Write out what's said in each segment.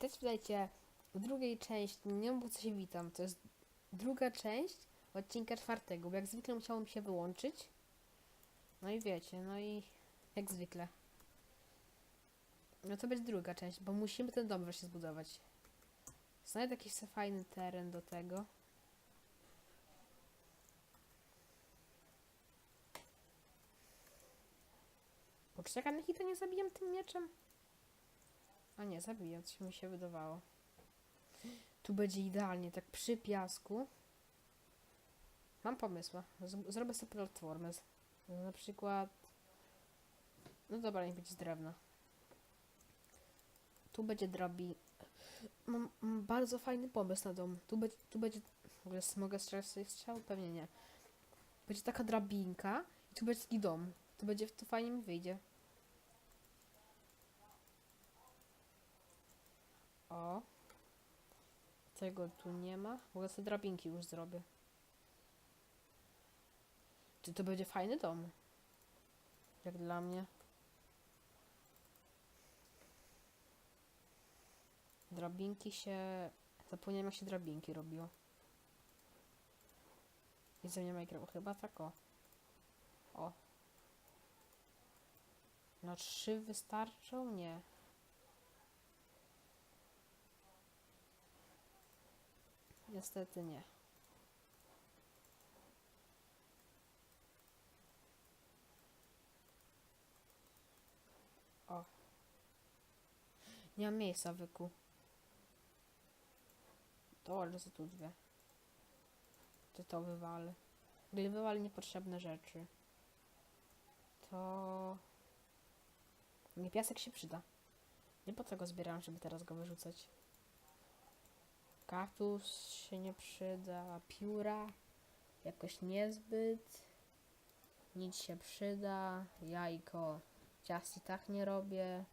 Też witajcie w drugiej części, nie mów co się witam, to jest druga część odcinka czwartego, bo jak zwykle musiało mi się wyłączyć. No i wiecie, no i jak zwykle. No to będzie druga część, bo musimy ten dom wreszcie zbudować. Znajdę jakiś fajny teren do tego. Poczekaj, na to nie zabijam tym mieczem? A nie, zabijam, coś mi się wydawało. Tu będzie idealnie, tak przy piasku. Mam pomysł. Zrobię sobie platformę. Na przykład... No dobra, niech będzie z drewna. Tu będzie drabi... Mam, mam bardzo fajny pomysł na dom. Tu, będzie, tu będzie... W ogóle mogę strzelać sobie strzał? Pewnie nie. Będzie taka drabinka i tu będzie taki dom. Tu będzie, to fajnie mi wyjdzie. O. Tego tu nie ma. W ogóle sobie drabinki już zrobię. Czy to będzie fajny dom? Jak dla mnie. Drabinki się... Zapomniałem jak się drabinki robiło. Jedzenie Minecraft chyba tak o. O. No trzy wystarczą? Nie. Niestety nie. O. Nie mam miejsca, wyku. To, ale co tu dwie. Ty to wywal. Gdy wywal niepotrzebne rzeczy. To... Nie piasek się przyda. Nie po co go zbierałem, żeby teraz go wyrzucać. Kaktus się nie przyda, pióra jakoś niezbyt. Nic się przyda, jajko ciast i tak nie robię.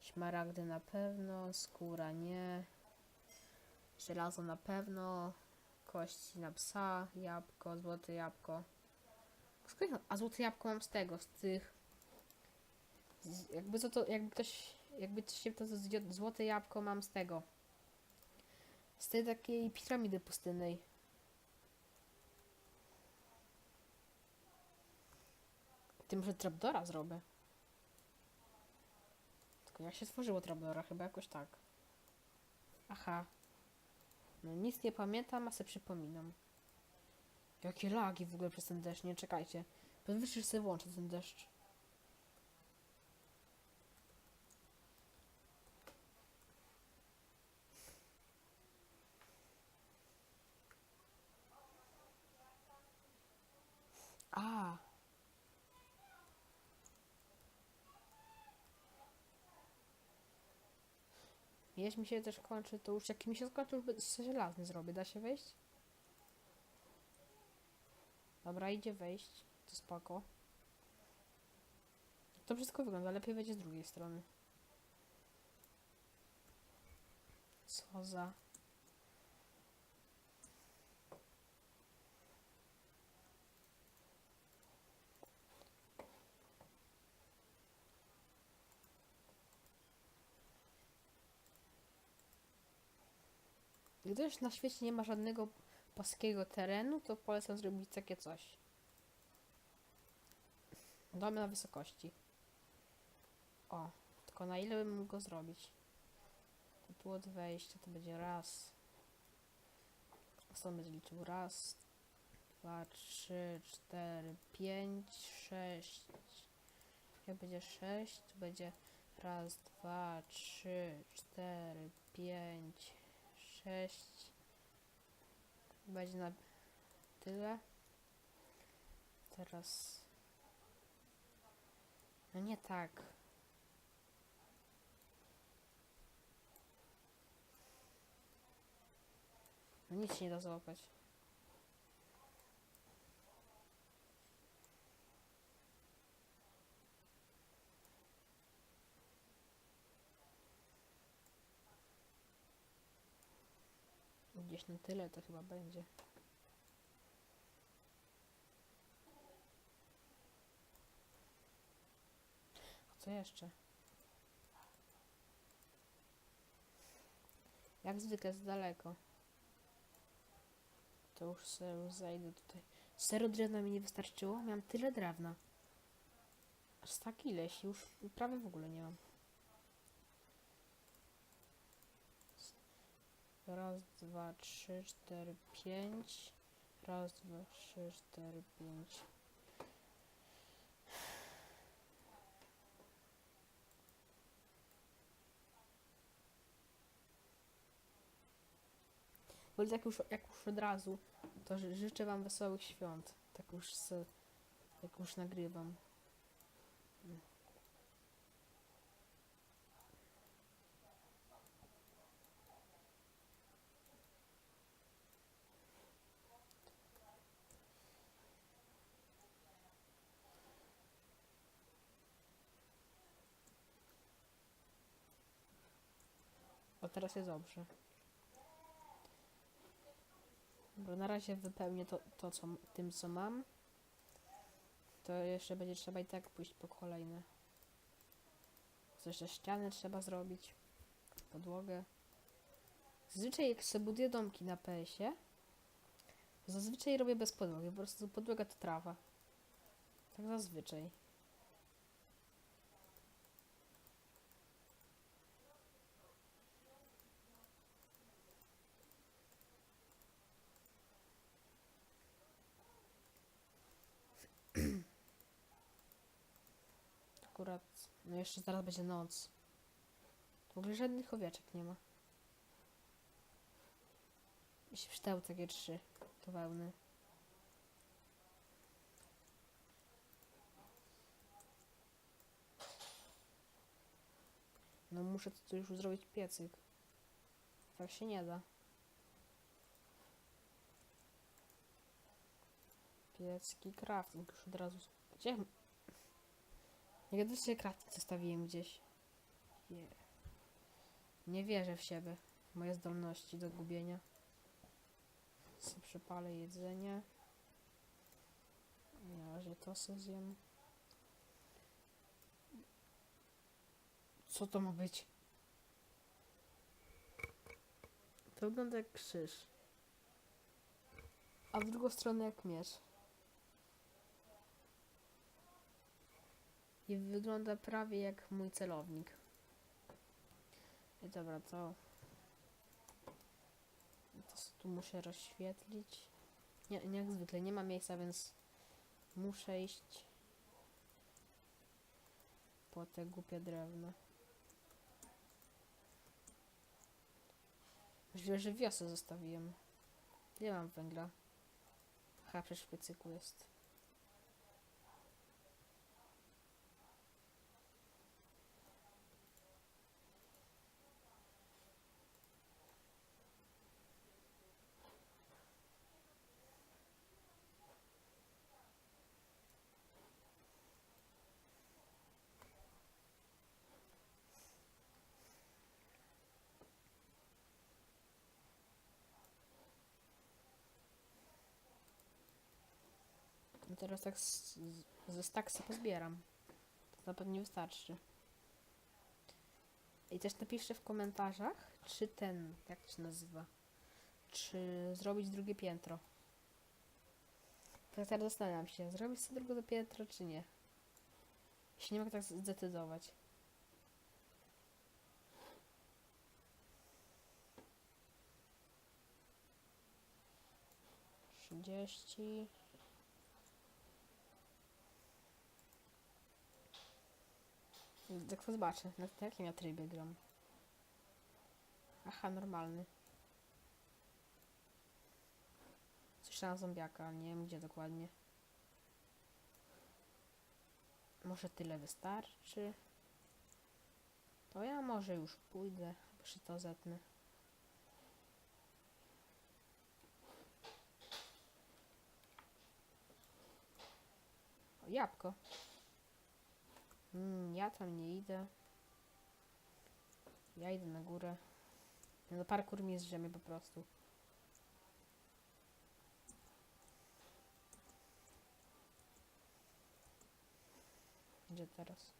Szmaragdy na pewno, skóra nie. Żelazo na pewno, kości na psa, jabłko, złote jabłko. A złote jabłko mam z tego, z tych... Z, jakby to, jakby ktoś, jakby coś się to złote jabłko mam z tego. Z tej takiej piramidy pustynnej. Tym, że trapdora zrobię. Tylko jak się stworzyło trapdora? Chyba jakoś tak. Aha. No nic nie pamiętam, a se przypominam. Jakie lagi w ogóle przez ten deszcz, nie czekajcie. Podwyższysz sobie włączę ten deszcz. A. Jeśli mi się też kończy, to już jak mi się skończy, już żelazny zrobię. Da się wejść? Dobra, idzie wejść. To spoko. To wszystko wygląda. Lepiej będzie z drugiej strony. Co za... Gdyż na świecie nie ma żadnego płaskiego terenu, to polecam zrobić takie coś. Domy na wysokości. O, tylko na ile bym mógł go zrobić? To tu od wejścia to będzie raz. Stąd będzie liczył raz, dwa, trzy, cztery, pięć, sześć. Jak będzie sześć, to będzie raz, dwa, trzy, cztery, pięć, sześć. Będzie na tyle. Teraz. No nie tak. No nic się nie da złapać. Gdzieś na tyle to chyba będzie. A co jeszcze? Jak zwykle z daleko. To już sobie już zejdę tutaj. Zero drewna mi nie wystarczyło? Miałem tyle drewna. Aż tak ileś, już prawie w ogóle nie mam. Raz, dwa, trzy, cztery, pięć. Raz, dwa, trzy, cztery, pięć. Bo jak już, jak już od razu, to ży- życzę Wam wesołych świąt. Tak już z, jak już nagrywam. Teraz jest dobrze. Bo na razie wypełnię to, to co, tym, co mam. To jeszcze będzie trzeba i tak pójść po kolejne. Jeszcze ściany trzeba zrobić. Podłogę. Zazwyczaj jak sobie buduję domki na PS-ie, zazwyczaj robię bez podłogi. Po prostu podłoga to trawa. Tak zazwyczaj. Akurat, no jeszcze zaraz będzie noc. W ogóle żadnych owieczek nie ma. Mi się przydały takie trzy to wełny. No muszę tu już zrobić piecyk. Tak się nie da. Piecki crafting już od razu. Gdzie? Nie gadaj, że crafting zostawiłem gdzieś. Je. Nie wierzę w siebie. Moje zdolności do gubienia. sobie przepalę jedzenie. Na razie to sobie zjem. Co to ma być? To wygląda jak krzyż. A w drugą stronę jak miecz. I wygląda prawie jak mój celownik. I dobra, to... To tu muszę rozświetlić. Nie, nie jak zwykle, nie ma miejsca, więc muszę iść po te głupie drewno. Możliwe, że wiosę zostawiłem. Nie mam węgla. Aha, przecież w jest. Teraz tak ze staksy pozbieram. To na pewno nie wystarczy. I też napiszcie w komentarzach, czy ten, jak to się nazywa, czy zrobić drugie piętro. Tak teraz zastanawiam się, zrobić sobie drugie piętro, czy nie. Jeśli nie mogę tak zdecydować. Trzydzieści. Jak to zobaczę, na jakim ja trybie gram. Aha, normalny. Słyszałam zombiaka, nie wiem gdzie dokładnie. Może tyle wystarczy? To ja może już pójdę, przy to zetnę. O, jabłko. Mm, ja tam nie idę. Ja idę na górę. No parkour mi zrzemie po prostu. Gdzie teraz?